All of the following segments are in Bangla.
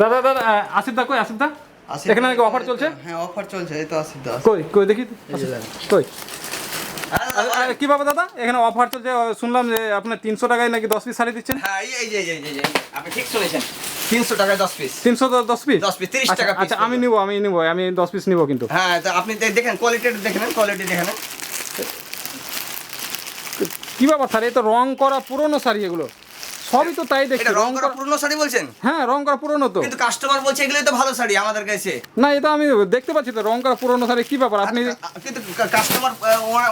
দাদা দাদা আসিফ দা কই আসিফ দা এখানে নাকি অফার চলছে? হ্যাঁ অফার চলছে এই তো আশি দশ কই কই দেখি দেখেন। কই? দাদা এখানে অফার চলছে শুনলাম যে আপনার তিনশো টাকায় নাকি দশ পিস শাড়ি দিচ্ছেন? হ্যাঁ এই এই যে যে, আপনি ঠিক শুনেছেন। তিনশো টাকায় দশ পিস তিনশো দশ পিস 10 piece, 30 আচ্ছা, টাকা আচ্ছা আমি নিবো আমি নিবো আমি দশ পিস নিবো কিন্তু। হ্যাঁ আপনি দেখেন কোয়ালিটি দেখে নেন কোয়ালিটি দেখে নেন। কি ব্যাপার স্যার এই তো রং করা পুরনো শাড়ি এগুলো। সবই তো তাই দেখছি। রং করা পুরনো শাড়ি বলছেন? হ্যাঁ রং করা পুরনো তো। কিন্তু কাস্টমার বলছে এগুলোই তো ভালো শাড়ি আমাদের কাছে। না এটা আমি দেখতে পাচ্ছি তো রং করা পুরনো শাড়ি কি ব্যাপার? আপনি কিন্তু কাস্টমার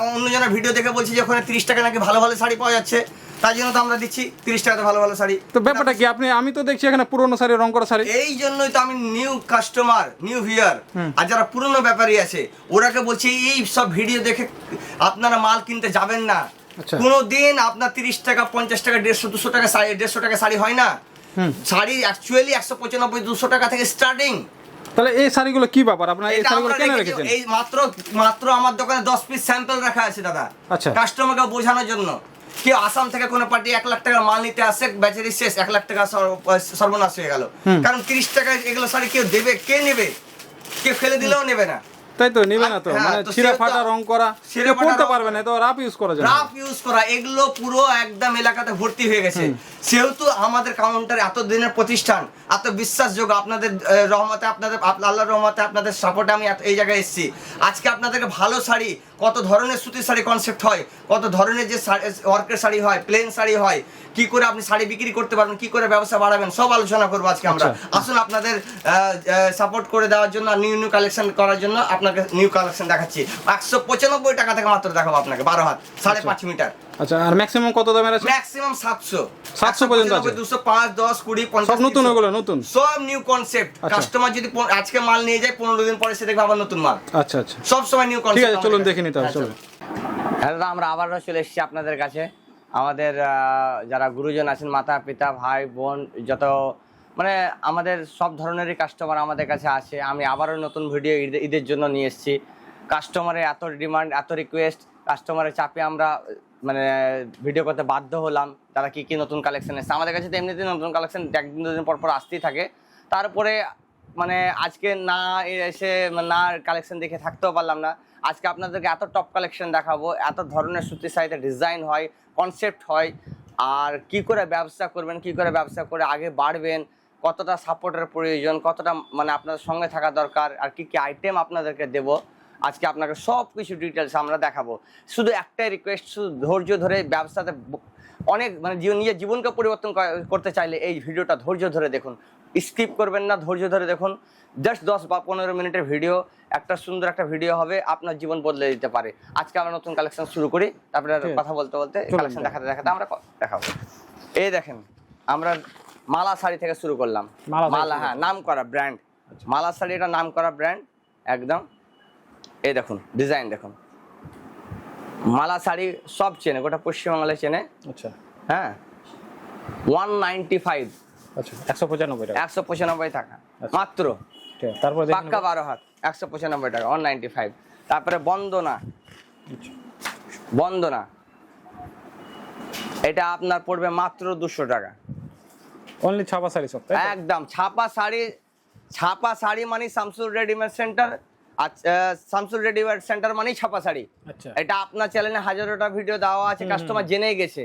অন্য অন্যজনের ভিডিও দেখে বলছে যে ওখানে তিরিশ টাকা নাকি ভালো ভালো শাড়ি পাওয়া যাচ্ছে। তার জন্য তো আমরা দিচ্ছি তিরিশ টাকাতে ভালো ভালো শাড়ি। তো ব্যাপারটা কি? আপনি আমি তো দেখছি এখানে পুরনো শাড়ি রং করা শাড়ি। এই জন্যই তো আমি নিউ কাস্টমার নিউ ভিয়ার আর যারা পুরনো ব্যাপারী আছে ওরাকে বলছি এই সব ভিডিও দেখে আপনারা মাল কিনতে যাবেন না। আচ্ছা। কোনো দিন আপনার তিরিশ টাকা পঞ্চাশ টাকা দেড়শো দুশো টাকা শাড়ি দেড়শো টাকা শাড়ি হয় না? শাড়ি অ্যাকচুয়ালি একশো পঁচানব্বই দুশো টাকা থেকে স্টার্টিং তাহলে এই শাড়িগুলো কি ব্যাপার? আপনার এই শাড়িগুলো কেন রেখেছেন? এই মাত্র মাত্র আমার দোকানে দশ পিস স্যাম্পল রাখা আছে দাদা। আচ্ছা। কাস্টমারকে বোঝানোর জন্য। কেউ আসাম থেকে কোনো পার্টি এক লাখ টাকার মাল নিতে আসে বেচারি শেষ এক লাখ টাকা সর্বনাশ হয়ে গেল। কারণ তিরিশ টাকায় এগুলো শাড়ি কেউ দেবে কে নেবে? কে ফেলে দিলেও নেবে না। তাই তো নেবে না তো। হ্যাঁ, মানে ছিঁড়া ফাটা রং করা ছিঁড়ে পড়তে পারবে না তো রাফ ইউজ করা যায় রাফ ইউজ করা এগুলো পুরো একদম এলাকাতে ভর্তি হয়ে গেছে। সেহেতু আমাদের কাউন্টার এত দিনের প্রতিষ্ঠান এত বিশ্বাসযোগ্য আপনাদের রহমতে আপনাদের আপ- আল্লাহর রহমতে আপনাদের সাপোর্টে আমি এই জায়গায় এসেছি। আজকে আপনাদেরকে ভালো শাড়ি কত ধরনের সুতির শাড়ি কনসেপ্ট হয় কত ধরনের যে ওয়ার্কের শাড়ি হয় প্লেন শাড়ি হয় কি করে আপনি শাড়ি বিক্রি করতে পারবেন কি করে ব্যবসা বাড়াবেন সব আলোচনা করব আজকে আমরা। আচ্ছা। আসুন আপনাদের সাপোর্ট করে দেওয়ার জন্য নিউ নিউ কালেকশন করার জন্য আপনাকে নিউ কালেকশন দেখাচ্ছি। একশো পঁচানব্বই টাকা থেকে মাত্র দেখাবো আপনাকে বারো হাত সাড়ে পাঁচ মিটার। আচ্ছা আর ম্যাক্সিমাম কত দামের আছে? ম্যাক্সিমাম সাতশো। 700 পর্যন্ত আছে? দুশো পাঁচ দশ কুড়ি পঞ্চাশ সব নতুন 300 ওগুলো, নতুন? সব নিউ কনসেপ্ট আচ্ছা। কাস্টমার যদি আজকে মাল নিয়ে যায় পনেরো দিন পরে সে দেখবে আবার নতুন মাল। আচ্ছা আচ্ছা। সব সময় নিউ ঠিক কনসেপ্ট আছে চলুন দেখে নিতে হবে হ্যালো দাদা, আমরা আবারও চলে এসেছি আপনাদের কাছে। আমাদের যারা গুরুজন আছেন মাতা পিতা ভাই বোন যত মানে আমাদের সব ধরনেরই কাস্টমার আমাদের কাছে আছে। আমি আবারও নতুন ভিডিও ঈদের জন্য নিয়ে এসেছি। কাস্টমারের এত ডিমান্ড এত রিকোয়েস্ট কাস্টমারের চাপে আমরা মানে ভিডিও করতে বাধ্য হলাম। তারা কি কি নতুন কালেকশন এসেছে। আমাদের কাছে তো এমনিতেই নতুন কালেকশন একদিন দুদিন পর পর আসতেই থাকে। তারপরে মানে আজকে না এসে না কালেকশন দেখে থাকতেও পারলাম না। আজকে আপনাদেরকে এত টপ কালেকশন দেখাবো, এত ধরনের সুতির শাড়িতে ডিজাইন হয় কনসেপ্ট হয়, আর কি করে ব্যবসা করবেন, কি করে ব্যবসা করে আগে বাড়বেন, কতটা সাপোর্টের প্রয়োজন, কতটা মানে আপনাদের সঙ্গে থাকা দরকার, আর কি কি আইটেম আপনাদেরকে দেব, আজকে আপনাকে সব কিছু ডিটেলস আমরা দেখাবো। শুধু একটাই রিকোয়েস্ট শুধু ধৈর্য ধরে ব্যবসাতে অনেক মানে নিজের জীবনকে পরিবর্তন করতে চাইলে এই ভিডিওটা ধৈর্য ধরে দেখুন। স্কিপ করবেন না ধৈর্য ধরে দেখুন। জাস্ট দশ বা পনেরো মিনিটের ভিডিও একটা সুন্দর একটা ভিডিও হবে আপনার জীবন বদলে দিতে পারে। আজকে আমরা নতুন কালেকশন শুরু করি তারপরে। কথা বলতে বলতে কালেকশন দেখাতে দেখাতে আমরা দেখাবো। এই দেখেন আমরা মালা শাড়ি থেকে শুরু করলাম। মালা হ্যাঁ নাম করা ব্র্যান্ড মালা শাড়ি এটা নাম করা ব্র্যান্ড একদম। এই দেখুন ডিজাইন দেখুন। মালা শাড়ি সব চেনে গোটা পশ্চিমবাংলায় চেনে। আচ্ছা। হ্যাঁ। ওয়ান নাইনটি ফাইভ আচ্ছা একশো পঁচানব্বই টাকা। একশো পঁচানব্বই টাকা। আচ্ছা। মাত্র? তারপরে পাক্কা বারো হাত একশো পঁচানব্বই টাকা ওয়ান নাইনটি ফাইভ তারপরে বন্দনা। বন্দনা। এটা আপনার পড়বে মাত্র দুশো টাকা। অনলি ছাপা শাড়ি সব একদম ছাপা শাড়ি ছাপা শাড়ি মানে Shamsur readymade centre Shamsur readymade centre মানেই ছাপা শাড়ি। আচ্ছা। এটা আপনার চ্যানেলে হাজারোটা ভিডিও দেওয়া আছে কাস্টমার জেনেই গেছে।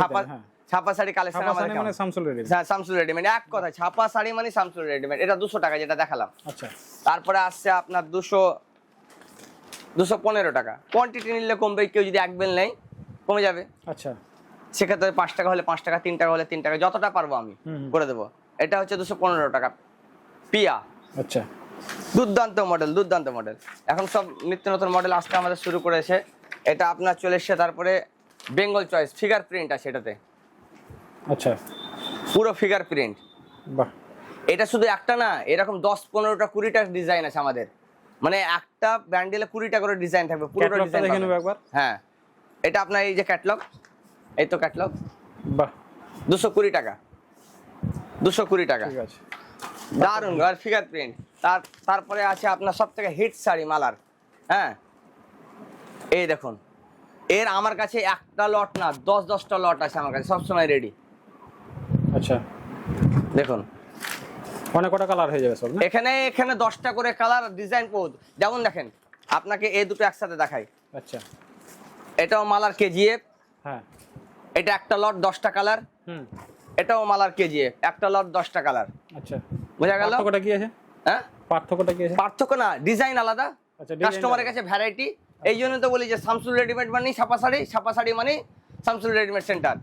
ছাপা হ্যাঁ। ছাপা শাড়ি কালেকশন আমাদের মানে শামসুল রেডি হ্যাঁ শামসুর রেডিমেড এক কথা ছাপা শাড়ি মানে শামসুর রেডিমেড এটা দুশো টাকা যেটা দেখালাম। আচ্ছা। তারপরে আসছে আপনার দুশো দুশো পনেরো টাকা। কোয়ান্টিটি নিলে কমবে কেউ যদি এক বেল নেই কমে যাবে। আচ্ছা। সেক্ষেত্রে পাঁচ টাকা হলে পাঁচ টাকা তিন টাকা হলে তিন টাকা যতটা পারব আমি। করে দেবো। এটা হচ্ছে দুশো পনেরো টাকা। পিয়া। আচ্ছা। দুর্দান্ত মডেল দুর্দান্ত মডেল এখন সব নিত্য নতুন মডেল আসতে আমাদের শুরু করেছে। এটা আপনার চলে এসছে তারপরে বেঙ্গল চয়েস ফিগার প্রিন্ট আছে এটাতে। আচ্ছা। পুরো ফিগার প্রিন্ট বাহ। এটা শুধু একটা না এরকম দশ পনেরোটা কুড়িটা ডিজাইন আছে আমাদের। মানে একটা ব্যান্ডেলে কুড়িটা করে ডিজাইন থাকবে পুরোটা ডিজাইন একবার। হ্যাঁ। এটা আপনার এই যে ক্যাটলগ এই তো ক্যাটলগ বাহ। দুশো কুড়ি টাকা। দুশো কুড়ি টাকা। ঠিক আছে। দারুণ আর ফিগার প্রিন্ট তার তারপরে আছে আপনার সব থেকে হিট শাড়ি মালার। হ্যাঁ? এই দেখুন। এর আমার কাছে একটা লট না দশ দশটা লট আছে আমার কাছে সবসময় রেডি আচ্ছা। দেখুন। অনেক কটা কালার হয়ে যাবে সব এখানে এখানে দশটা করে কালার ডিজাইন পোদ যেমন দেখেন আপনাকে এই দুটো একসাথে দেখাই। আচ্ছা। এটাও মালার কেজিএফ হ্যাঁ। এটা একটা লট দশটা কালার হুম। এটাও মালার কেজিএফ একটা লট দশটা কালার আচ্ছা। বোঝা গেল? পার্থক্যটা কি আছে? হ্যাঁ? পার্থক্যটা কি আছে? পার্থক্য না ডিজাইন আলাদা। আচ্ছা, কাস্টমারের কাছে ভ্যারাইটি এই জন্য তো বলি যে শামসুল রেডিমেড মানে ছাপা শাড়ি ছাপা শাড়ি মানে শামসুল রেডিমেড সেন্টার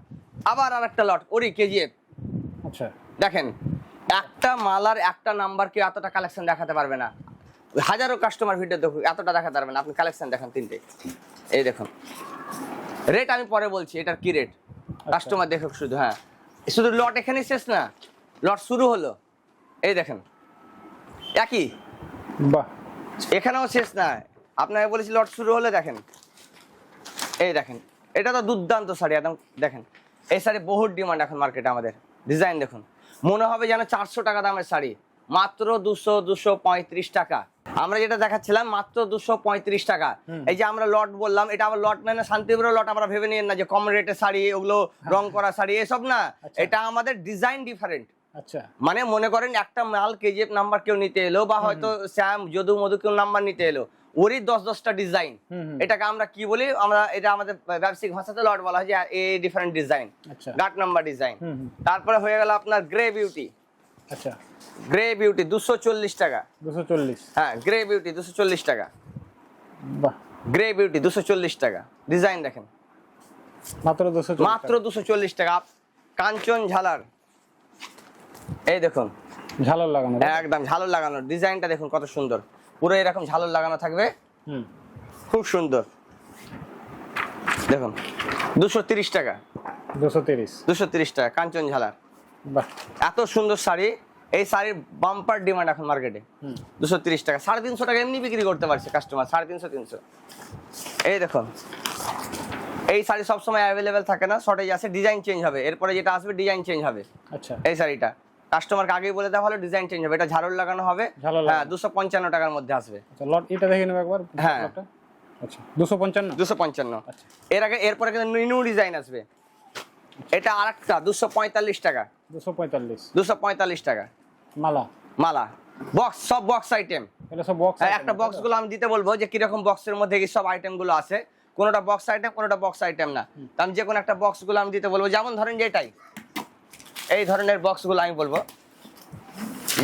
আবার আর একটা লট ওরি কেজিএফ আচ্ছা দেখেন একটা মালার একটা নাম্বার কেউ এতটা কালেকশন দেখাতে পারবে না। হাজারো কাস্টমার ভিডিও দেখুক এতটা দেখাতে পারবে না। আপনি কালেকশন দেখান তিনটে। এই দেখুন। রেট আমি পরে বলছি এটার কি রেট কাস্টমার দেখুক শুধু হ্যাঁ। শুধু লট এখানেই শেষ না? লট শুরু হলো। এই দেখেন। একই? বাহ। এখানেও শেষ না। আপনাকে বলেছি লট শুরু হলে দেখেন। এই দেখেন। এটা তো দুর্দান্ত শাড়ি একদম দেখেন। এই শাড়ি বহুত ডিমান্ড এখন মার্কেটে আমাদের। ডিজাইন দেখুন। মনে হবে যেন চারশো টাকা দামের শাড়ি। মাত্র দুশো দুশো পঁয়ত্রিশ টাকা। আমরা যেটা দেখাচ্ছিলাম মাত্র দুশো পঁয়ত্রিশ টাকা। এই যে আমরা লট বললাম এটা আবার লট মানে শান্তিপুরের লট আমরা ভেবে নিয়েন না যে কম রেটের শাড়ি ওগুলো রং করা শাড়ি এসব না। এটা আমাদের ডিজাইন ডিফারেন্ট আচ্ছা। মানে মনে করেন একটা মাল কেজিএফ নাম্বার কেউ নিতে এলো বা হয়তো শ্যাম যদু মধু কেউ নাম্বার নিতে এলো ওরই দশ দশটা ডিজাইন। এটাকে আমরা কি বলি? আমরা এটা আমাদের ব্যবসায়িক ভাষাতে লট বলা হয় যে এই ডিফারেন্ট ডিজাইন আচ্ছা। গাট নাম্বার ডিজাইন। তারপরে হয়ে গেল আপনার গ্রে বিউটি। আচ্ছা। গ্রে বিউটি দুশো চল্লিশ টাকা। দুশো চল্লিশ। হ্যাঁ গ্রে বিউটি দুশো চল্লিশ টাকা। বাহ। গ্রে বিউটি দুশো চল্লিশ টাকা। ডিজাইন দেখেন। মাত্র দুশো মাত্র দুশো চল্লিশ টাকা। কাঞ্চন ঝালার এই দেখুন। ঝালর লাগানো একদম ঝালর লাগানো। ডিজাইনটা দেখুন কত সুন্দর। পুরো এরকম ঝালর লাগানো থাকবে। হুম। খুব সুন্দর। দেখুন দুশো তিরিশ টাকা। দুশো তিরিশ। দুশো তিরিশ টাকা কাঞ্চন ঝালার। বাহ। এত সুন্দর শাড়ি। এই শাড়ির বাম্পার ডিমান্ড এখন মার্কেটে হুম। দুশো তিরিশ টাকা। সাড়ে তিনশো টাকা এমনি বিক্রি করতে পারছে কাস্টমার সাড়ে তিনশো তিনশো। এই দেখুন এই শাড়ি সবসময় অ্যাভেলেবেল থাকে না শর্টেজ আছে ডিজাইন চেঞ্জ হবে। এরপরে যেটা আসবে ডিজাইন চেঞ্জ হবে। আচ্ছা। এই শাড়িটা। কাস্টমারকে আগেই বলে দেওয়া হলো ডিজাইন চেঞ্জ হবে। এটা ঝাড়র লাগানো হবে। হ্যাঁ দুশো পঞ্চান্ন টাকার মধ্যে আসবে। আচ্ছা লট এটা দেখে নেব একবার হ্যাঁ। আচ্ছা দুশো পঞ্চান্ন? দুশো পঞ্চান্ন। আচ্ছা। এর আগে এরপরে কিন্তু নিউ ডিজাইন আসবে। এটা আরেকটা দুশো পঁয়তাল্লিশ টাকা। দুশো পঁয়তাল্লিশ। দুশো পঁয়তাল্লিশ টাকা। মালা। মালা। বক্স সব বক্স আইটেম এটা সব বক্স একটা বক্সগুলো আমি দিতে বলব যে কীরকম বক্সের মধ্যে কি সব আইটেমগুলো আছে। কোনোটা বক্স আইটেম কোনোটা বক্স আইটেম না। তো আমি যে কোনো একটা বক্সগুলো আমি দিতে বলব। যেমন ধরেন যে এটাই। এই ধরনের বক্সগুলো আমি বলব।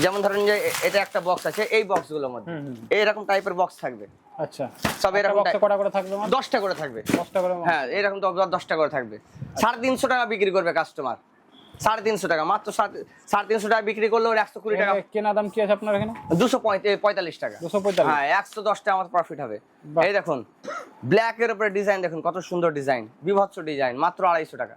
যেমন ধরেন যে এটা একটা বক্স আছে এই বক্সগুলোর মধ্যে। এইরকম টাইপের বক্স থাকবে। আচ্ছা। সব এরকম কটা করে থাকবে দশটা করে থাকবে। দশটা করে হ্যাঁ এরকম তো দশটা করে থাকবে। সাড়ে তিনশো টাকা বিক্রি করবে কাস্টমার সাড়ে তিনশো টাকা। মাত্র সাড়ে- তিনশো টাকা বিক্রি করলে ওর একশো কুড়ি টাকা কেনা দাম কি আছে আপনার এখানে? দুশো পঁয়তাল্লিশ টাকা। দুশো পঁয়তাল্লিশ। হ্যাঁ একশো আমার প্রফিট হবে। এই দেখুন ব্ল্যাক এর উপরে ডিজাইন দেখুন কত সুন্দর ডিজাইন বিভৎস ডিজাইন মাত্র আড়াইশো টাকা।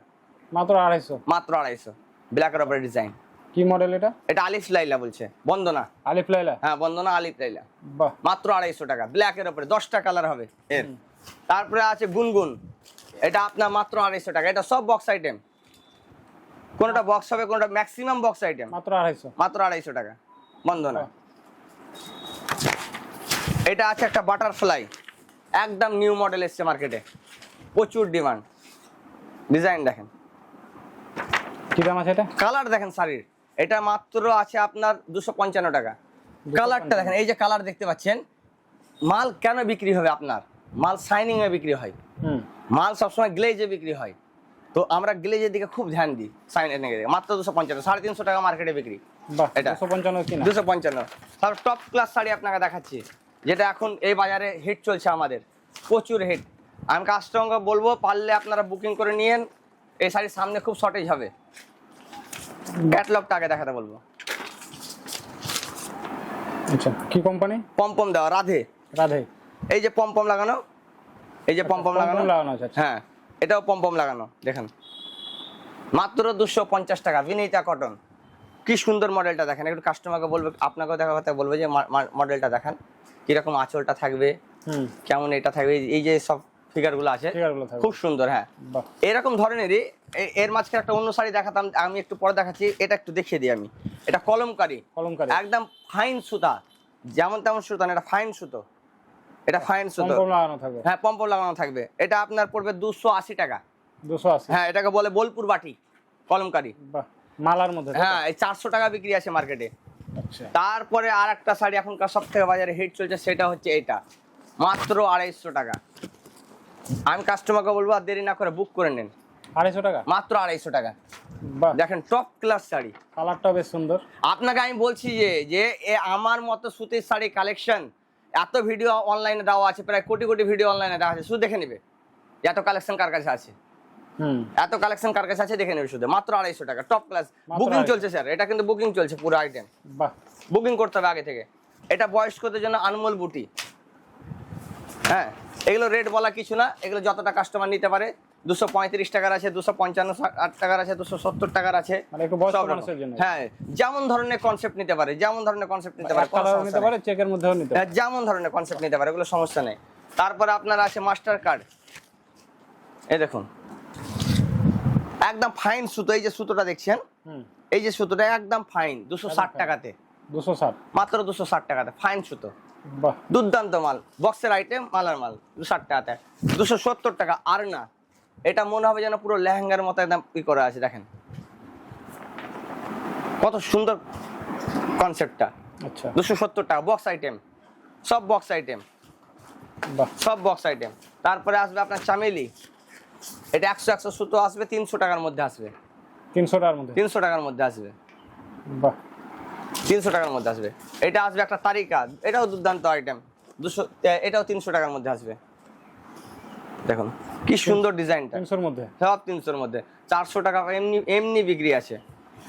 মাত্র আড়াইশো। মাত্র আড়াইশো। ব্ল্যাক এর উপরে ডিজাইন। কি মডেল এটা? এটা আলিফ লাইলা বলছে। বন্দনা। আলিফ লাইলা? হ্যাঁ বন্দনা আলিফ লাইলা। বাহ। মাত্র আড়াইশো টাকা ব্ল্যাক এর উপরে। দশটা কালার হবে। এর তারপরে আছে গুনগুন। এটা আপনার মাত্র আড়াইশো টাকা। এটা সব বক্স আইটেম কোনটা বক্স হবে কোনটা ম্যাক্সিমাম বক্স আইটেম মাত্র আড়াইশো। মাত্র আড়াইশো টাকা। বন্দনা। এটা আছে একটা বাটারফ্লাই একদম নিউ মডেল এসছে মার্কেটে প্রচুর ডিমান্ড ডিজাইন দেখেন। কি দাম আছে এটা? কালার দেখেন শাড়ির। এটা মাত্র আছে আপনার দুশো পঞ্চান্ন টাকা। কালারটা দেখেন এই যে কালার দেখতে পাচ্ছেন মাল কেন বিক্রি হবে আপনার? মাল শাইনিং এ বিক্রি হয়। হুম। মাল সবসময় গ্লেজে বিক্রি হয়। তো আমরা গ্লেজের দিকে খুব ধ্যান দিই শাইনিং এর দিকে। মাত্র দুশো পঞ্চান্ন সাড়ে তিনশো টাকা মার্কেটে বিক্রি। বাহ এটা। দুশো পঞ্চান্ন কিনা? দুশো পঞ্চান্ন। তারপর টপ ক্লাস শাড়ি আপনাকে দেখাচ্ছি যেটা এখন এই বাজারে হিট চলছে আমাদের। প্রচুর হিট আমি কাস্টমারকে বলব পারলে আপনারা বুকিং করে নিয়েন। এই শাড়ির সামনে খুব শর্টেজ হবে। ক্যাটলগটা আগে দেখাতে বলব। আচ্ছা কি কোম্পানি পম্পম দেওয়া রাধে। রাধে। এই যে পম্পম লাগানো এই যে পম্পম পম্পম লাগানো। লাগানো আছে, আচ্ছা। হ্যাঁ এটাও পম্পম লাগানো দেখেন। মাত্র দুশো পঞ্চাশ টাকা বিনীতা কটন কি সুন্দর মডেলটা দেখেন একটু কাস্টমারকে বলবে আপনাকেও দেখা কথা বলবে যে মডেলটা দেখান। কীরকম আঁচলটা থাকবে হুম। কেমন এটা থাকবে এই যে সব ফিগারগুলো আছে। খুব সুন্দর হ্যাঁ। এরকম ধরনেরই এর মাঝখানে একটা অন্য শাড়ি দেখাতাম আমি একটু পরে দেখাচ্ছি এটা একটু দেখিয়ে দিই আমি। এটা কলমকারি। কলমকারি। একদম ফাইন সুতা। যেমন তেমন সুতা না এটা ফাইন সুতো। এটা ফাইন সুতো। লাগানো থাকবে। হ্যাঁ পম্পম লাগানো থাকবে। এটা আপনার পড়বে দুশো আশি টাকা। দুশো আশি। হ্যাঁ এটাকে বলে বোলপুর বাটি কলমকারি। মালার মধ্যে হ্যাঁ এই চারশো টাকা বিক্রি আছে মার্কেটে। আচ্ছা। তারপরে আর একটা শাড়ি এখনকার সব থেকে বাজারে হিট চলছে সেটা হচ্ছে এটা। মাত্র আড়াইশো টাকা। আমি কাস্টমারকে বলব আর দেরি না করে বুক করে নেন। আড়াইশো টাকা? মাত্র আড়াইশো টাকা। দেখেন টপ ক্লাস শাড়ি। কালারটা বেশ সুন্দর। আপনাকে আমি বলছি যে যে এ আমার মতো সুতির শাড়ি কালেকশন এত ভিডিও অনলাইনে দেওয়া আছে প্রায় কোটি কোটি ভিডিও অনলাইনে দেওয়া আছে শুধু দেখে নেবে। এত কালেকশন কার কাছে আছে? এত কালেকশন কার কাছে আছে দেখে নেবে শুধু। মাত্র আড়াইশো টাকা টপ ক্লাস বুকিং চলছে স্যার এটা কিন্তু বুকিং চলছে পুরো আইটেম বুকিং করতে হবে আগে থেকে। এটা বয়স্কদের জন্য আনমোল বুটি। হ্যাঁ এগুলো রেট বলা কিছু না এগুলো যতটা কাস্টমার নিতে পারে দুশো পঁয়ত্রিশ টাকার আছে দুশো পঞ্চান্ন আট টাকার আছে দুশো সত্তর টাকার আছে। মানে। হ্যাঁ যেমন ধরনের কনসেপ্ট নিতে পারে যেমন ধরনের কনসেপ্ট নিতে পারে নেই। পারে হ্যাঁ, যেমন ধরনের কনসেপ্ট নিতে পারে এগুলো সমস্যা নেই। তারপরে আপনার আছে মাস্টার কার্ড এই দেখুন। একদম ফাইন সুতো এই যে সুতোটা দেখছেন? এই যে সুতোটা একদম ফাইন দুশো ষাট টাকাতে। দুশো ষাট। মাত্র দুশো ষাট টাকাতে ফাইন সুতো। দুর্দান্ত মাল। বক্সের আইটেম মালার মাল। দুশো টাকাতে দুশো সত্তর টাকা আর না। এটা মনে হবে যেন পুরো লেহেঙ্গার মতো একদম ই করা আছে দেখেন। কত সুন্দর কনসেপ্টটা আচ্ছা। দুশো সত্তর টাকা বক্স আইটেম সব বক্স আইটেম বাহ। সব বক্স আইটেম তারপরে আসবে আপনার চামেলি। এটা একশো একশো সুতো আসবে তিনশো টাকার মধ্যে আসবে। তিনশো টাকার মধ্যে। তিনশো টাকার মধ্যে আসবে। বাহ। তিনশো টাকার মধ্যে আসবে। এটা আসবে একটা তারিকা এটাও দুর্দান্ত আইটেম দুশো এটাও তিনশো টাকার মধ্যে আসবে। দেখুন কি সুন্দর ডিজাইনটা তিনশোর মধ্যে? সব তিনশোর মধ্যে। চারশো টাকা এমনি এমনি বিক্রি আছে।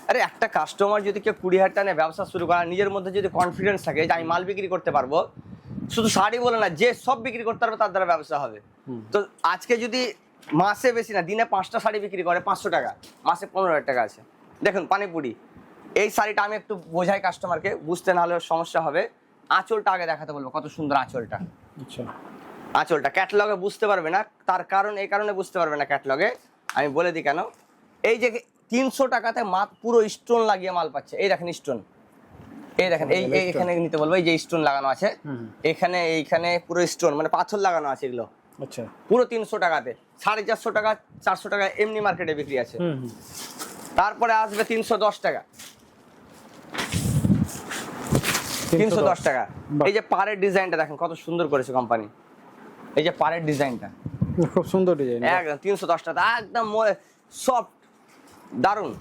আরে একটা কাস্টমার যদি কেউ কুড়ি হাজার টাকা ব্যবসা শুরু করে নিজের মধ্যে যদি কনফিডেন্স থাকে যে আমি মাল বিক্রি করতে পারব শুধু শাড়ি বলে না যে সব বিক্রি করতে পারবে তার দ্বারা ব্যবসা হবে। তো আজকে যদি মাসে বেশি না দিনে পাঁচটা শাড়ি বিক্রি করে পাঁচশো টাকা মাসে পনেরো হাজার টাকা আছে। দেখুন পানিপুরি। এই শাড়িটা আমি একটু বোঝাই কাস্টমারকে বুঝতে না হলে সমস্যা হবে। আঁচলটা আগে দেখাতে বলব কত সুন্দর আঁচলটা। আচ্ছা। আঁচলটা ক্যাটলগে বুঝতে পারবে না তার কারণ এই কারণে বুঝতে পারবে না ক্যাটলগে আমি বলে দিই কেন এই যে তিনশো টাকাতে মাত পুরো স্টোন লাগিয়ে মাল পাচ্ছে এই দেখেন স্টোন এই দেখেন এই এখানে নিতে বলব এই যে স্টোন লাগানো আছে। এখানে এইখানে পুরো স্টোন মানে পাথর লাগানো আছে এগুলো। আচ্ছা। পুরো তিনশো টাকাতে সাড়ে চারশো টাকা চারশো টাকা এমনি মার্কেটে বিক্রি আছে। তারপরে আসবে তিনশো দশ টাকা। তিনশো দশ। টাকা। এই যে পাড়ের ডিজাইনটা দেখেন কত সুন্দর করেছে কোম্পানি এই যে পাড়ের ডিজাইনটা খুব সুন্দর ডিজাইন একদম তিনশো দশ টাকা। একদম সফট দারুণ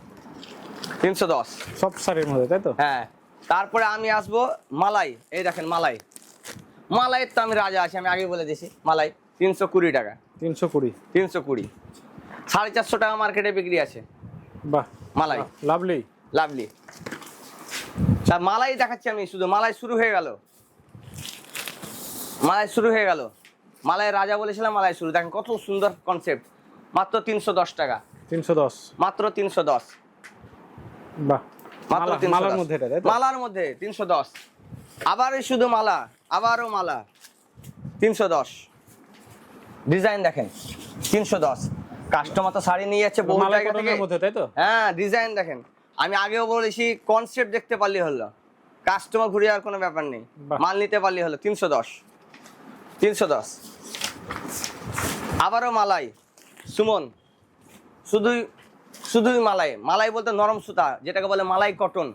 তিনশো দশ। সব শাড়ির মধ্যে তাই তো? হ্যাঁ। তারপরে আমি আসব মালাই। এই দেখেন মালাই। মালাইয়ের তো আমি রাজা আছি আমি আগে বলে দিয়েছি মালাই। তিনশো কুড়ি টাকা। তিনশো কুড়ি। তিনশো কুড়ি। সাড়ে চারশো টাকা মার্কেটে বিক্রি আছে। বাহ মালাই। লাভলি লাভলি স্যার মালাই দেখাচ্ছি আমি শুধু মালাই শুরু হয়ে গেল। মালাই শুরু হয়ে গেল। মালাই রাজা বলেছিলাম মালাই শুরু। দেখেন কত সুন্দর কনসেপ্ট মাত্র তিনশো দশ টাকা। তিনশো দশ। মাত্র তিনশো দশ। বাহ। মাত্র 310 মালার মধ্যে এটা তাই মালার মধ্যে তিনশো দশ। আবার এই শুধু মালা আবারও মালা। তিনশো দশ। ডিজাইন দেখেন তিনশো দশ। কাস্টমার তো শাড়ি নিয়ে যাচ্ছে বহু জায়গা থেকে। মধ্যে তাই তো? হ্যাঁ ডিজাইন দেখেন। আমি আগেও বলেছি কনসেপ্ট দেখতে পারলে হলো। কাস্টমার ঘুরে যাওয়ার কোনো ব্যাপার নেই। মাল নিতে পারলে হলো তিনশো দশ। তিনশো দশ। আবারও মালাই। সুমন শুধুই শুধুই মালাই। মালাই বলতে নরম সুতা যেটাকে বলে মালাই কটন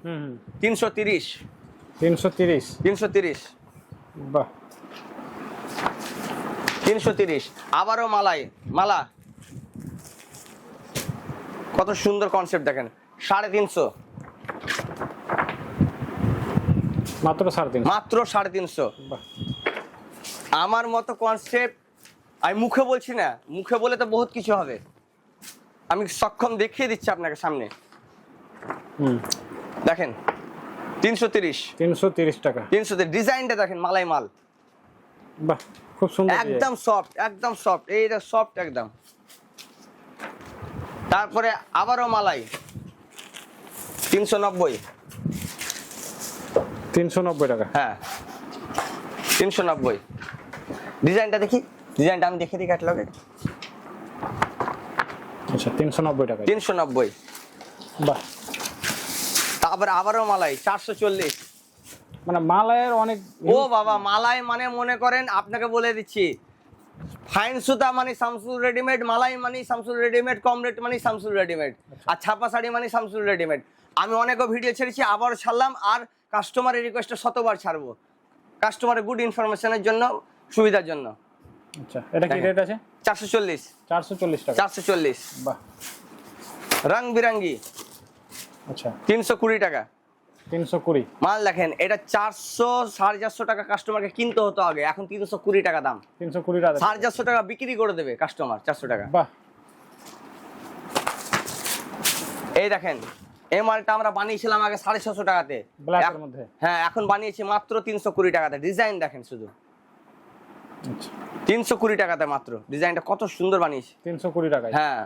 তিনশো তিরিশ। তিনশো তিরিশ। তিনশো তিরিশ। বাহ। তিনশো তিরিশ। আবারও মালাই। মালা। কত সুন্দর কনসেপ্ট দেখেন। সাড়ে তিনশো। মাত্র সাড়ে তিনশো? মাত্র সাড়ে তিনশো। আমার মতো কনসেপ্ট আমি মুখে বলছি না মুখে বলে তো বহুত কিছু হবে। আমি সক্ষম দেখিয়ে দিচ্ছি আপনাকে সামনে। হুম। দেখেন তিনশো তিরিশ। তিনশো তিরিশ টাকা। তিনশো ডিজাইনটা দেখেন মালাই মাল। বাহ খুব সুন্দর একদম সফট একদম সফট এইটা সফট একদম। তারপরে আবারও মালাই। তিনশো নব্বই। তিনশো নব্বই টাকা। হ্যাঁ। তিনশো নব্বই। ডিজাইনটা দেখি। ডিজাইনটা আমি দেখে দিই ক্যাটলগে। আচ্ছা তিনশো নব্বই টাকা তিনশো নব্বই। বাহ। তারপরে আবারও মালাই চারশো চল্লিশ। মানে মালায়ের অনেক ও বাবা মালাই মানে মনে করেন আপনাকে বলে দিচ্ছি। ফাইন সুতা মানে শামসুল রেডিমেড মালাই মানে শামসুল রেডিমেড কম রেট মানে শামসুল রেডিমেড। আর ছাপা শাড়ি মানে শামসুল রেডিমেড। আমি অনেকও ভিডিও ছেড়েছি আবার ছাড়লাম আর কাস্টমারের রিকোয়েস্টে শতবার ছাড়বো। কাস্টমারের গুড ইনফরমেশনের জন্য সুবিধার জন্য। আচ্ছা এটা কি রেট আছে? চারশো চল্লিশ। চারশো চল্লিশ টাকা। চারশো চল্লিশ। বাহ। রং বিরঙ্গি আচ্ছা। তিনশো কুড়ি টাকা। তিনশো কুড়ি। মাল দেখেন এটা চারশো সাড়ে চারশো টাকা কাস্টমারকে কিনতে হতো আগে এখন তিনশো কুড়ি টাকা দাম। তিনশো কুড়ি টাকা। সাড়ে চারশো টাকা বিক্রি করে দেবে কাস্টমার চারশো টাকা। বাহ। এই দেখেন এই মালটা আমরা বানিয়েছিলাম আগে সাড়ে ছশো টাকাতে? হ্যাঁ এখন বানিয়েছি মাত্র তিনশো কুড়ি টাকাতে। ডিজাইন দেখেন শুধু। আচ্ছা। তিনশো কুড়ি টাকাতে মাত্র। ডিজাইনটা কত সুন্দর বানিয়েছি। তিনশো কুড়ি টাকায়? হ্যাঁ।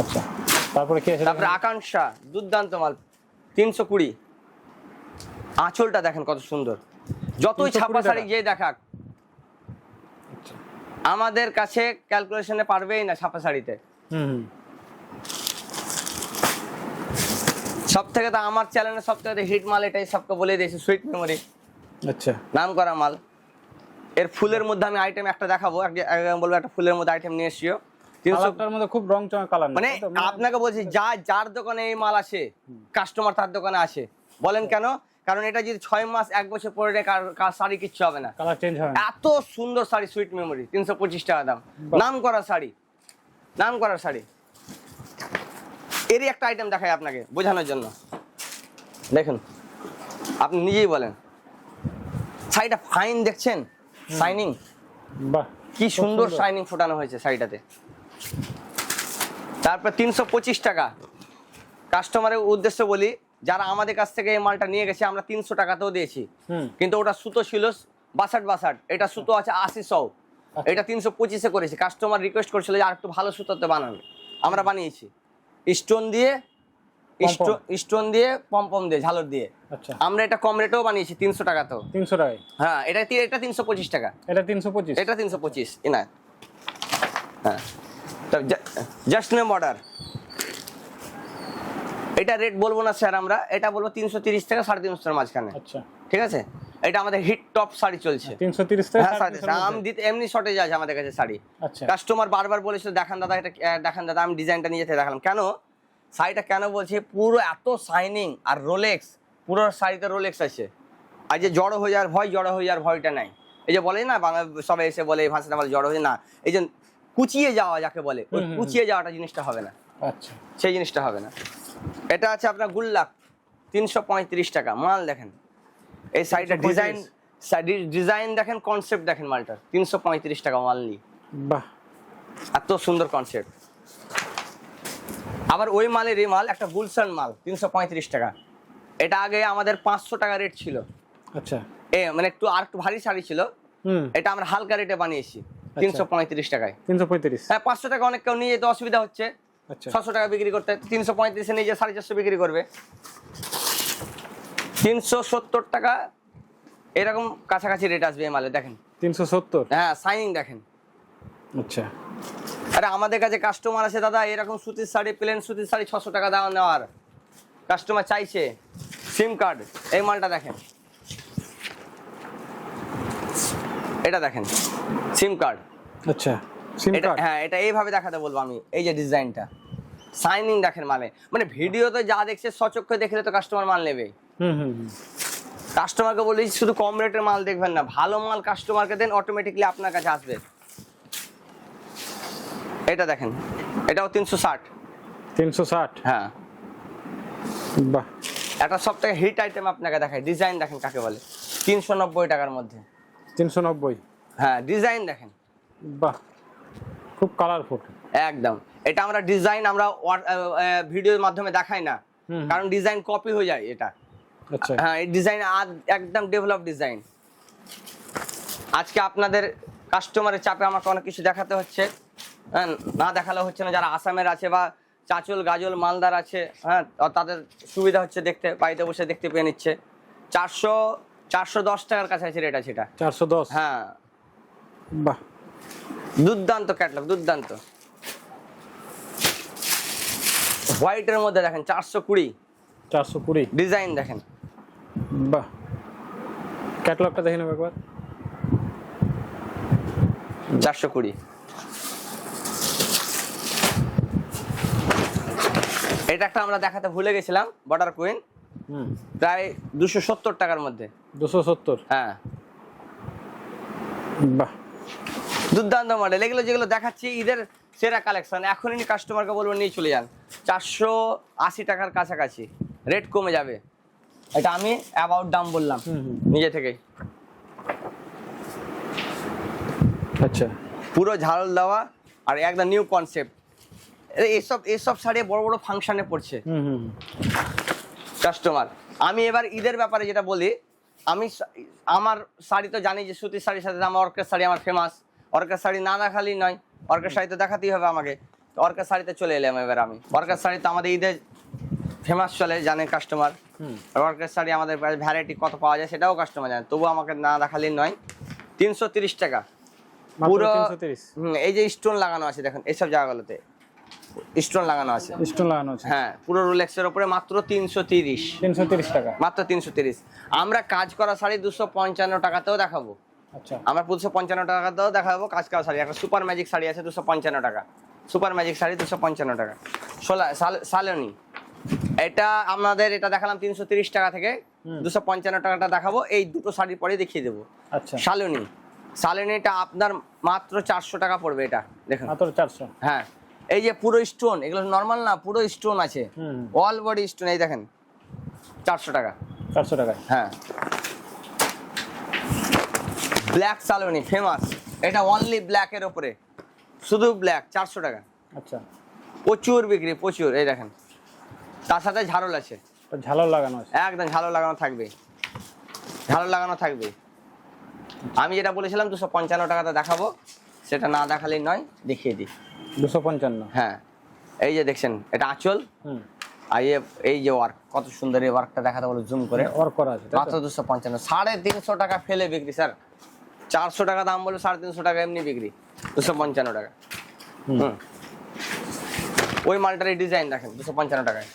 আচ্ছা। তারপরে কি আছে? তারপরে আকাঙ্ক্ষা দুর্দান্ত মাল। তিনশো কুড়ি। আঁচলটা দেখেন কত সুন্দর। যতই ছাপা শাড়ি গিয়ে দেখাক। আচ্ছা। আমাদের কাছে ক্যালকুলেশনে পারবেই না ছাপা শাড়িতে। হুম হুম সব থেকে তো আমার চ্যানেলে সব থেকে হিট মাল এটাই সবকে বলে দিয়েছি সুইট মেমোরি আচ্ছা। নাম করা মাল। এর ফুলের মধ্যে আমি আইটেম একটা দেখাবো বলব একটা ফুলের মধ্যে আইটেম নিয়ে এসিও মধ্যে খুব রং চঙা কালার মানে আপনাকে বলছি যা যার দোকানে এই মাল আছে কাস্টমার তার দোকানে আছে বলেন কেন? কারণ এটা যদি ছয় মাস এক বছর পরে কার- শাড়ি কিচ্ছু হবে না। কালার চেঞ্জ না। এত সুন্দর শাড়ি সুইট মেমোরি তিনশো পঁচিশ টাকা দাম। নাম করা শাড়ি। নাম করা শাড়ি। এরই একটা আইটেম দেখাই আপনাকে বোঝানোর জন্য। দেখুন আপনি নিজেই বলেন। শাড়িটা ফাইন দেখছেন? শাইনিং বাহ কি সুন্দর শাইনিং ফোটানো হয়েছে শাড়িটাতে। তারপর তিনশো পঁচিশ টাকা। কাস্টমারের উদ্দেশ্য বলি যারা আমাদের কাছ থেকে এই মালটা নিয়ে গেছে আমরা তিনশো টাকাতেও দিয়েছি। কিন্তু ওটা সুতো ছিল বাসাট বাসাট এটা সুতো আছে আশি সौ এটা তিনশো পঁচিশে করেছি। কাস্টমার রিকোয়েস্ট করেছিল যে আর একটু ভালো সুতোতে বানাবে। আমরা বানিয়েছি। স্টোন দিয়ে স্টোন দিয়ে পম্পম দিয়ে ঝালর দিয়ে। আচ্ছা। আমরা এটা কম রেটেও বানিয়েছি তিনশো টাকাতেও তিনশো টাকায়? হ্যাঁ এটা এটা তিনশো পঁচিশ টাকা। এটা তিনশো পঁচিশ? এটা তিনশো পঁচিশ ইনায় হ্যাঁ। জাস্ট নেম অর্ডার এটা রেট বলব না স্যার আমরা। এটা বলব তিনশো তিরিশ থেকে সাড়ে তিনশোর মাঝখানে। আচ্ছা। ঠিক আছে? এটা আমাদের হিট টপ শাড়ি চলছে। তিনশো তিরিশ হ্যাঁ দাম দিতে এমনি শর্টেজ আছে আমাদের কাছে শাড়ি। আচ্ছা। কাস্টমার বারবার বলেছিল দেখান দাদা এটা দেখান দাদা আমি ডিজাইনটা নিয়ে যেতে দেখালাম। কেন? শাড়িটা কেন বলছি? পুরো এত শাইনিং আর রোলেক্স পুরো শাড়িতে রোলেক্স আছে। আর যে জড়ো হয়ে যাওয়ার ভয় জড়ো হয়ে যাওয়ার ভয়টা নাই। এই যে বলে না বাংলা সবাই এসে বলে ভাষাটা বলে জড়ো হয়ে না। এই যে কুচিয়ে যাওয়া যাকে বলে ওই কুচিয়ে যাওয়াটা জিনিসটা হবে না। আচ্ছা। সেই জিনিসটা হবে না। এটা আছে আপনার গুল্লাক তিনশো পঁয়ত্রিশ টাকা। মাল দেখেন এই শাড়িটা 335 ডিজাইন ডিজাইন দেখেন কনসেপ্ট দেখেন মালটার। তিনশো পঁয়ত্রিশ টাকা মাল নিই বাহ। এত সুন্দর কনসেপ্ট আবার ওই মালের এই মাল একটা গুলশান মাল তিনশো পঁয়ত্রিশ টাকা। এটা আগে আমাদের পাঁচশো টাকা রেট ছিল। আচ্ছা। এ মানে একটু আর একটু ভারী শাড়ি ছিল। হুম। এটা আমরা হালকা রেটে বানিয়েছি তিনশো পঁয়ত্রিশ টাকায়। তিনশো পঁয়ত্রিশ। হ্যাঁ পাঁচশো টাকা অনেক কেউ নিয়ে যেতে অসুবিধা হচ্ছে। আচ্ছা। ছশো টাকা বিক্রি করতে তিনশো পঁয়ত্রিশে নিয়ে যে সাড়ে চারশো বিক্রি করবে। তিনশো সত্তর টাকা এরকম কাছাকাছি রেট আসবে এই মালে দেখেন। তিনশো সত্তর? হ্যাঁ সাইনিং দেখেন। আচ্ছা। আরে আমাদের কাছে কাস্টমার আছে দাদা এরকম সুতির শাড়ি প্লেন সুতির শাড়ি ছশো টাকা দাম নেওয়ার। কাস্টমার চাইছে। সিম কার্ড এই মালটা দেখেন। এটা দেখেন সিম কার্ড আচ্ছা সিম কার্ড হ্যাঁ এটা এইভাবে দেখাতে বলব আমি এই যে ডিজাইনটা সাইনিং দেখেন মালে। মানে ভিডিওতে যা দেখছে সচক্ষে দেখলে তো কাস্টমার মাল নেবে। কাস্টমারকে বলি শুধু কম রেটের মাল দেখবেন না। ভালো মাল কাস্টমারকে দেন অটোমেটিকলি আপনার কাছে আসবে। এটা দেখেন এটাও তিনশো ষাট। তিনশো ষাট? হ্যাঁ। বাহ। একটা সব থেকে হিট আইটেম আপনাকে দেখায় ডিজাইন দেখেন কাকে বলে। তিনশো নব্বই টাকার মধ্যে। তিনশো নব্বই? হ্যাঁ ডিজাইন দেখেন। বাহ। খুব কালারফুল একদম। এটা আমরা ডিজাইন আমরা ভিডিওর মাধ্যমে দেখাই না। কারণ ডিজাইন কপি হয়ে যায় এটা। হ্যাঁ এই ডিজাইন একদম ডেভেলপ ডিজাইন আজকে আপনাদের কাস্টমারের চাপে আমাকে অনেক কিছু দেখাতে হচ্ছে। হ্যাঁ না দেখালে হচ্ছে না যারা আসামের আছে বা চাচল গাজল মালদার আছে হ্যাঁ তাদের সুবিধা হচ্ছে দেখতে বাড়িতে বসে দেখতে পেয়ে নিচ্ছে। চারশো চারশো দশ টাকার কাছাকাছি রেট আছে এটা। চারশো দশ? হ্যাঁ। বাহ। দুর্দান্ত ক্যাটলগ দুর্দান্ত। হোয়াইটের মধ্যে দেখেন চারশো কুড়ি। চারশো কুড়ি। ডিজাইন দেখেন। বাহ। ক্যাটলগটা দেখে নেব একবার। চারশো কুড়ি। এটা একটা আমরা দেখাতে ভুলে গেছিলাম বর্ডার কুইন হুম। প্রায় দুশো সত্তর টাকার মধ্যে। দুশো সত্তর? হ্যাঁ। বাহ। দুর্দান্ত মডেল এগুলো যেগুলো দেখাচ্ছি ঈদের সেরা কালেকশন এখনই কাস্টমারকে বলব নিয়ে চলে যান। চারশো আশি টাকার কাছাকাছি। রেট কমে যাবে। এটা আমি অ্যাবাউট দাম বললাম। নিজে থেকেই। আচ্ছা। পুরো ঝাল দেওয়া আর একদম নিউ কনসেপ্ট এসব এসব শাড়ি বড় বড় ফাংশনে পড়ছে। কাস্টমার আমি এবার ঈদের ব্যাপারে যেটা বলি আমি আমার শাড়ি তো জানি যে সুতির শাড়ির সাথে আমার অর্কের শাড়ি আমার ফেমাস অর্কের শাড়ি না দেখালেই নয়। অর্কের শাড়ি তো দেখাতেই হবে আমাকে। অর্কের শাড়িতে চলে এলাম এবার আমি। অর্কের শাড়ি তো আমাদের ঈদের ফেমাস চলে জানে কাস্টমার হুম। অর্কের শাড়ি আমাদের ভ্যারাইটি কত পাওয়া যায় সেটাও কাস্টমার জানে তবু আমাকে না দেখালেই নয়। তিনশো তিরিশ টাকা। পুরো এই যে স্টোন লাগানো আছে দেখুন এইসব জায়গাগুলোতে। স্টোন লাগানো আছে। স্টোন লাগানো আছে। হ্যাঁ পুরো রোলেক্সের উপরে মাত্র তিনশো তিরিশ। তিনশো তিরিশ টাকা। মাত্র তিনশো তিরিশ। আমরা কাজ করা শাড়ি দুশো পঞ্চান্ন টাকাতেও দেখাবো। আচ্ছা। আমরা দুশো পঞ্চান্ন টাকাতেও দেখাবো কাজ করা শাড়ি। একটা সুপার ম্যাজিক শাড়ি আছে দুশো পঞ্চান্ন টাকা। সুপার ম্যাজিক শাড়ি দুশো পঞ্চান্ন টাকা। সাল- সালোনি। এটা আমাদের এটা দেখালাম তিনশো তিরিশ টাকা থেকে দুশো পঞ্চান্ন টাকাটা দেখাবো। এই দুটো শাড়ির পরে দেখিয়ে দেবো। আচ্ছা। শালুনি। শালুনিটা আপনার মাত্র চারশো টাকা পড়বে এটা দেখুন। মাত্র চারশো। হ্যাঁ। এই যে পুরো স্টোন এগুলো নর্মাল না পুরো স্টোন আছে। অল বডি স্টোন এই দেখেন। চারশো টাকা। চারশো টাকা হ্যাঁ। ব্ল্যাক সালোনি ফেমাস এটা অনলি ব্ল্যাকের ওপরে শুধু ব্ল্যাক চারশো টাকা। আচ্ছা। প্রচুর বিক্রি প্রচুর এই দেখেন। তার সাথে ঝাড়ল আছে। ঝালর লাগানো আছে। একদম ঝাড়ল লাগানো থাকবে। ঝাড়ল লাগানো থাকবে। আমি যেটা বলেছিলাম দুশো পঞ্চান্ন টাকাতে দেখাবো। সেটা না দেখালেই নয় দেখিয়ে দিই। দুশো পঞ্চান্ন। হ্যাঁ। এই যে দেখছেন এটা আঁচল। হুম। আর এই এই যে ওয়ার্ক কত সুন্দর এই ওয়ার্কটা দেখাতে বলো জুম করে। ওয়ার্ক করা আছে মাত্র দুশো পঞ্চান্ন। সাড়ে তিনশো টাকা ফেলে বিক্রি স্যার। চারশো টাকা দাম বলে সাড়ে তিনশো টাকা এমনি বিক্রি। দুশো পঞ্চান্ন টাকা। হুম। ওই মালটার এই ডিজাইন দেখেন দুশো পঞ্চান্ন টাকায়।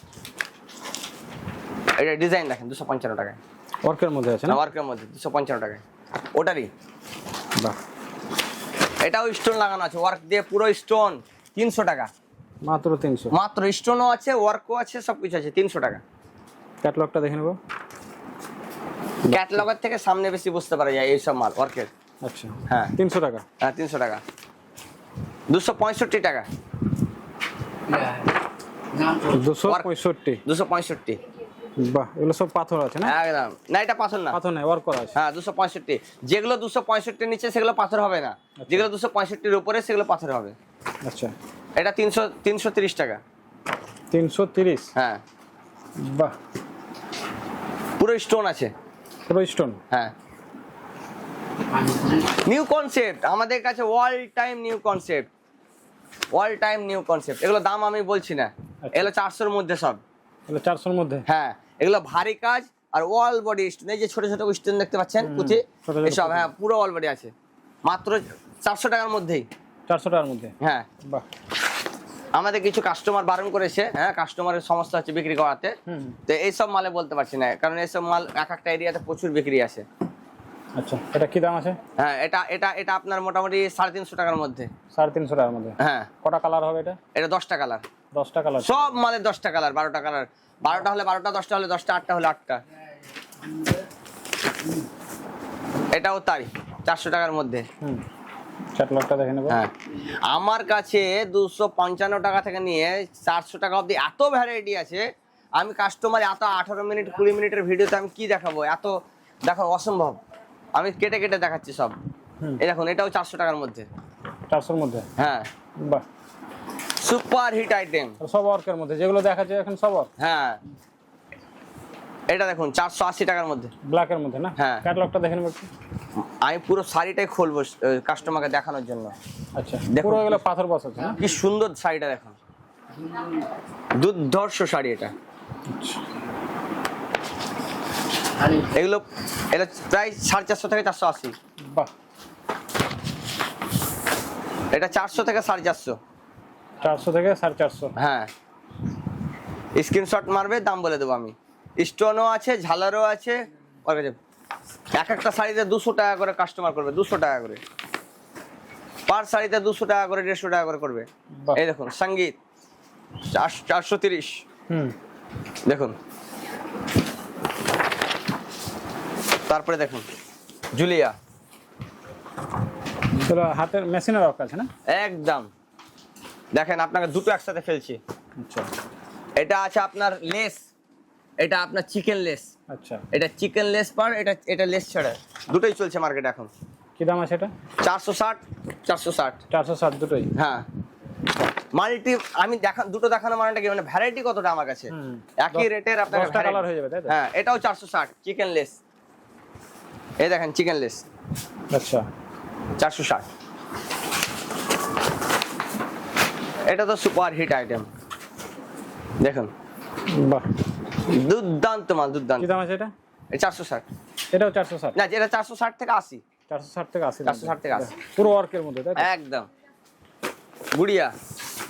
এটা ডিজাইন দেখেন দুশো পঞ্চান্ন টাকায়। ওয়ার্কের মধ্যে আছে না? ওয়ার্কের মধ্যে দুশো পঞ্চান্ন টাকায়। ওটারই। বাহ। এটাও স্টোন লাগানো আছে ওয়ার্ক দিয়ে পুরো স্টোন তিনশো টাকা। মাত্র তিনশো। মাত্র স্টোনও আছে ওয়ার্কও আছে সব কিছু আছে তিনশো টাকা। ক্যাটলগটা দেখে নেব। ক্যাটলগের থেকে সামনে বেশি বুঝতে পারা যায় এইসব মাল ওয়ার্কের আচ্ছা। হ্যাঁ। তিনশো টাকা? হ্যাঁ তিনশো টাকা। দুশো পঁয়ষট্টি টাকা। দুশো পঁয়ষট্টি। দুশো পঁয়ষট্টি। বাহ এগুলো সব পাথর আছে না? একদম। না এটা পাথর না। পাথর নেই ওয়ার্ক করা আছে। হ্যাঁ দুশো পঁয়ষট্টি। যেগুলো দুশো পঁয়ষট্টির নিচে সেগুলো পাথর হবে না। যেগুলো দুশো পঁয়ষট্টির উপরে সেগুলো পাথর হবে। আচ্ছা। এটা তিনশো তিনশো তিরিশ টাকা। তিনশো তিরিশ? হ্যাঁ। বাহ। পুরো স্টোন আছে। পুরো স্টোন হ্যাঁ। নিউ কনসেপ্ট আমাদের কাছে all time new concept all time new concept এগুলো দাম আমি বলছি না। এগুলো চারশোর মধ্যে সব। এগুলো চারশোর মধ্যে? হ্যাঁ এগুলো ভারী কাজ আর অল বডি স্টোন এই যে ছোট ছোট স্টোন দেখতে পাচ্ছেন পুঁথি এসব হ্যাঁ পুরো অল বডি আছে। মাত্র চারশো টাকার মধ্যেই। চারশো টাকার মধ্যে? হ্যাঁ। বাহ। আমাদের কিছু কাস্টমার বারণ করেছে হ্যাঁ কাস্টমারের সমস্যা হচ্ছে বিক্রি করাতে। তো এইসব মালে বলতে পারছি না কারণ এইসব মাল এক একটা এরিয়াতে প্রচুর বিক্রি আছে। আচ্ছা এটা কি দাম আছে? হ্যাঁ এটা এটা এটা আপনার মোটামুটি সাড়ে তিনশো টাকার মধ্যে। সাড়ে তিনশো টাকার মধ্যে? হ্যাঁ। কটা কালার হবে এটা? এটা দশটা কালার। দশটা কালার। সব মালের দশটা কালার বারোটা কালার। বারোটা হলে বারোটা দশটা হলে দশটা আটটা হলে আটটা। এটাও তাই চারশো টাকার মধ্যে। হুম। ক্যাটলগটা দেখে নেব। হ্যাঁ। আমার কাছে দুশো পঞ্চান্ন টাকা থেকে নিয়ে চারশো টাকা অবধি এত ভ্যারাইটি আছে। আমি কাস্টমার এত আঠারো মিনিট কুড়ি মিনিটের ভিডিওতে আমি কি দেখাবো? এত দেখো অসম্ভব। আমি কেটে কেটে দেখাচ্ছি সব। এই দেখুন এটাও চারশো টাকার মধ্যে। চারশোর মধ্যে? হ্যাঁ। বাহ। Super hit item. সব ওয়ার্কের মধ্যে। যেগুলো দেখাচ্ছে এখন সব ওয়ার্ক হ্যাঁ। এটা দেখুন চারশো আশি টাকার মধ্যে। ব্ল্যাকের মধ্যে না? হ্যাঁ। ক্যাটলগটা দেখেন একটু। আমি পুরো শাড়িটাই খুলবো কাস্টমারকে দেখানোর জন্য। আচ্ছা। দেখুন। পুরো এগুলো পাথর বস আছে কি সুন্দর শাড়িটা দেখুন। দুর্ধর্ষ শাড়ি এটা। এগুলো এটা প্রায় সাড়ে চারশো থেকে চারশো আশি। বাহ। এটা চারশো থেকে সাড়ে চারশো। চারশো থেকে সাড়ে চারশো। হ্যাঁ। স্ক্রিনশট মারবে দাম বলে দেবো আমি। স্টোনও আছে ঝালারও আছে। ওর কাছে এক একটা শাড়িতে দুশো টাকা করে কাস্টমার করবে দুশো টাকা করে। পার শাড়িতে দুশো টাকা করে দেড়শো টাকা করে করবে। এই দেখুন সংগীত চারশো তিরিশ। হুম। দেখুন। তারপরে দেখুন। জুলিয়া। হাতের মেশিনের রক আছে না? একদম। দেখেন আপনাকে দুটো একসাথে ফেলছি। আচ্ছা। এটা আছে আপনার লেস। এটা আপনার চিকেন লেস। আচ্ছা। এটা চিকেন লেস পার এটা এটা লেস ছাড়া। দুটোই চলছে মার্কেটে এখন। কি দাম আছে এটা? চারশো ষাট চারশো ষাট। চারশো ষাট দুটোই? হ্যাঁ। মাল্টি আমি দেখা দুটো দেখানো মানেটা কি? মানে ভ্যারাইটি কতটা আমার কাছে? একই রেটের আপনার colour হয়ে যাবে? হ্যাঁ এটাও চারশো ষাট চিকেন লেস। এই দেখেন চিকেন লেস আচ্ছা। চারশো ষাট। এটা তো সুপার হিট আইটেম দেখুন। বাহ। দুর্দান্ত মাল দুর্দান্ত। কি দাম আছে এটা? চারশো ষাট। এটাও চারশো ষাট। না যেটা চারশো ষাট থেকে আশি। চারশো ষাট থেকে আশি। 460 থেকে 80 পুরো ওয়ার্কের মধ্যে তাই একদম। গুড়িয়া।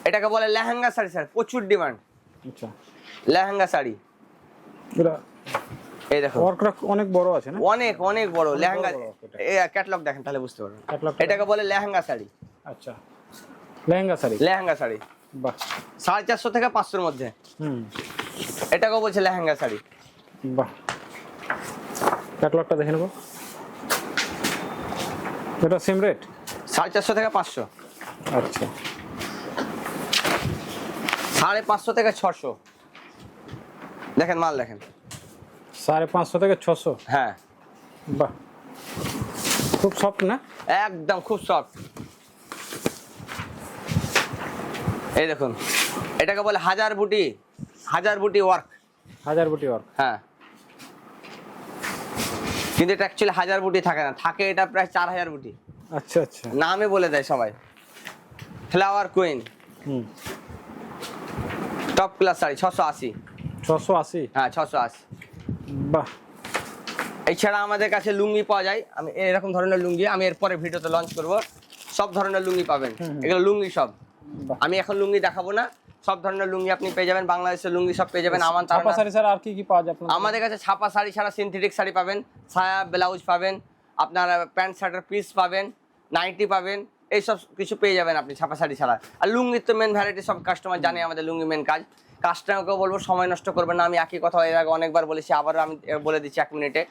এটাকে বলে লেহেঙ্গা শাড়ি স্যার। প্রচুর ডিমান্ড আচ্ছা। লেহেঙ্গা শাড়ি। এটা এই দেখো। ওয়ার্কটা অনেক বড় আছে না? অনেক অনেক বড়। লেহেঙ্গা। এই ক্যাটলগ দেখেন তাহলে বুঝতে পারবেন। এটাকে বলে লেহেঙ্গা শাড়ি। আচ্ছা। লেহেঙ্গা শাড়ি? লেহেঙ্গা শাড়ি। বাহ। সাড়ে চারশো থেকে পাঁচশোর মধ্যে। হুম। এটাকেও বলছে লেহেঙ্গা শাড়ি। বাহ। ক্যাটলগটা দেখে নেব। এটা সেম রেট সাড়ে চারশো থেকে পাঁচশো। আচ্ছা। সাড়ে পাঁচশো থেকে ছশো। দেখেন মাল দেখেন। সাড়ে পাঁচশো থেকে ছশো। হ্যাঁ। বাহ। খুব সফট না? একদম খুব সফট এই দেখুন এটাকে বলে হাজার বুটি হাজার বুটি ওয়ার্ক হাজার বুটি ওয়ার্ক হ্যাঁ। কিন্তু এটা অ্যাকচুয়ালি হাজার বুটি থাকে না থাকে এটা প্রায় চার হাজার বুটি। আচ্ছা আচ্ছা। নামে বলে দেয় সবাই। ফ্লাওয়ার কুইন হুম। টপ ক্লাস শাড়ি ছশো আশি। ছশো আশি? হ্যাঁ ছশো আশি। বাহ। এছাড়া আমাদের কাছে লুঙ্গি পাওয়া যায়। আমি এরকম ধরনের লুঙ্গি আমি এরপরে ভিডিওতে লঞ্চ করব। সব ধরনের লুঙ্গি পাবেন। এগুলো লুঙ্গি সব। আমি এখন লুঙ্গি দেখাবো না। সব ধরনের লুঙ্গি আপনি পেয়ে যাবেন। বাংলাদেশের লুঙ্গি সব পেয়ে যাবেন। আমার ছাপা শাড়ি ছাড়া আর কি কি পাওয়া যায় আমাদের কাছে ছাপা শাড়ি ছাড়া সিনথেটিক শাড়ি পাবেন। ছায়া ব্লাউজ পাবেন। আপনার প্যান্ট শার্টের পিস পাবেন। নাইটি পাবেন। এইসব কিছু পেয়ে যাবেন আপনি ছাপা শাড়ি ছাড়া। আর লুঙ্গির তো মেন ভ্যারাইটি সব কাস্টমার জানে আমাদের লুঙ্গি মেন কাজ। কাস্টমারকেও বলব, সময় নষ্ট করবেন না। আমি একই কথা এর আগে অনেকবার বলেছি, আবারও আমি বলে দিচ্ছি এক মিনিটে।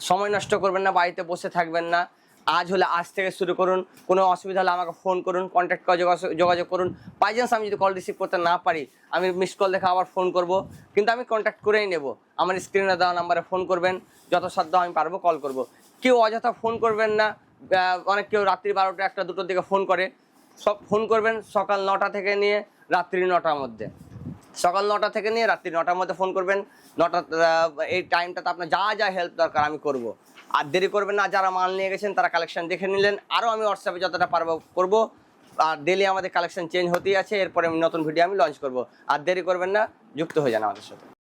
সময় নষ্ট করবেন না, বাড়িতে বসে থাকবেন না। আজ হলে আজ থেকে শুরু করুন, কোনো অসুবিধা হলে আমাকে ফোন করুন কন্ট্যাক্ট করে যোগাযোগ- করুন। বাই চান্স আমি যদি কল রিসিভ করতে না পারি, আমি মিস কল দেখে আবার ফোন করব, কিন্তু আমি কন্ট্যাক্ট করেই নেব। আমার স্ক্রিনে দেওয়া নাম্বারে ফোন করবেন, যথাসাধ্য আমি পারব কল করব। কেউ অযথা ফোন করবেন না অনেক কেউ রাত্রি বারোটা একটা দুটোর দিকে ফোন করে। সব ফোন করবেন সকাল নটা থেকে নিয়ে রাত্রি নটার মধ্যে। সকাল নটা থেকে নিয়ে রাত্রি নটার মধ্যে ফোন করবেন। নটা এই টাইমটাতে আপনার যা যা হেল্প দরকার আমি করব। আর দেরি করবেন না, যারা মাল নিয়ে গেছেন, তারা কালেকশন দেখে নিলেন। আরও আমি হোয়াটসঅ্যাপে যতটা পারব করব। আর ডেলি আমাদের কালেকশন চেঞ্জ হতেই আছে, এরপরে আমি নতুন ভিডিও আমি লঞ্চ করব। আর দেরি করবেন না, যুক্ত হয়ে যান আমাদের সাথে।